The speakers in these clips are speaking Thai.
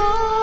Oh.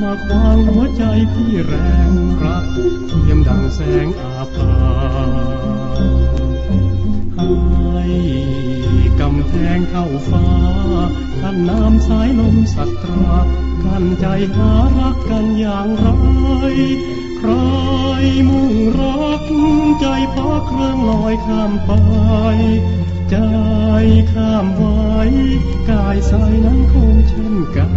มาขวางหัวใจพี่แรงรักเทียมดังแสงอาภาให้กำแพงเข้าฟ้ากันน้ำสายลมสัตรากันใจหารักกันอย่างไร ใครมุ่งรักใจพักเครื่องลอยข้ามไปใจข้ามไว้ กายสายนั้นคงเช่นกัน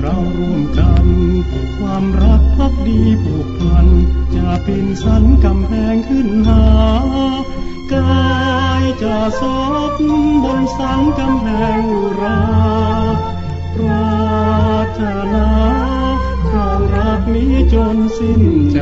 เราร่วมกัน ความรักพักดีผูกพัน จะปีนสันกำแพงขึ้นหากายจะซบบนสันกำแพงราปรารถนาครองรักนี้จนสิ้นใจ